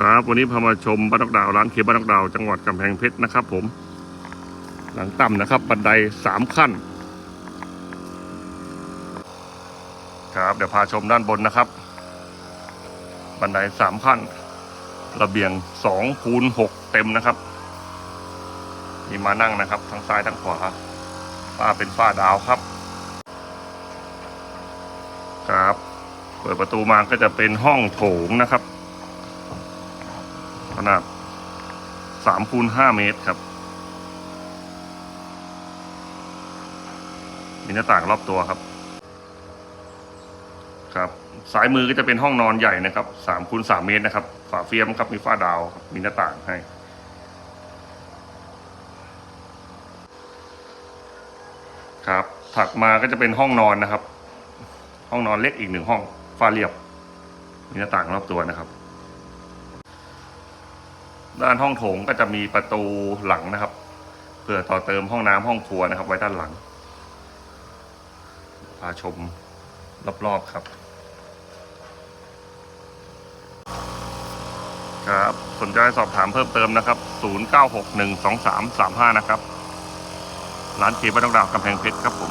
ครับ วันนี้พามาชมบ้านนกดาวร้านเคบ้านนกดาวจังหวัดกำแพงเพชรนะครับ ผม หลังต่ำนะครับบันไดสามขั้น ครับเดี๋ยวพาชมด้านบนนะครับ บันไดสามขั้น ระเบียงสองคูณหกเต็มนะครับมีมานั่งนะครับทั้งซ้ายทั้งขวาฝ้าเป็นฝ้าดาวครับ ครับ เปิดประตูมาก็จะเป็นห้องโถงนะครับ ขนาดสามคูณห้าเมตรครับ มีหน้าต่างรอบตัวครับ ครับสายมือก็จะเป็นห้องนอนใหญ่นะครับสามคูณสามเมตรนะครับ ฝาเฟียมครับมีฝ้าดาวมีหน้าต่างให้ ครับ ถัดมาก็จะเป็นห้องนอนนะครับ ห้องนอนเล็กอีกหนึ่งห้องฝ้าเรียบ มีหน้าต่างรอบตัวนะครับ ด้านห้องโถงก็จะมีประตูหลังนะครับ เพื่อต่อเติมห้องน้ำห้องครัวนะครับ ไว้ด้านหลัง พาชมรอบๆครับ ครับ สนใจสอบถามเพิ่มเติมนะครับ 09612335 นะครับ ร้านเคบ้านดอกดาวกำแพงเพชรครับผม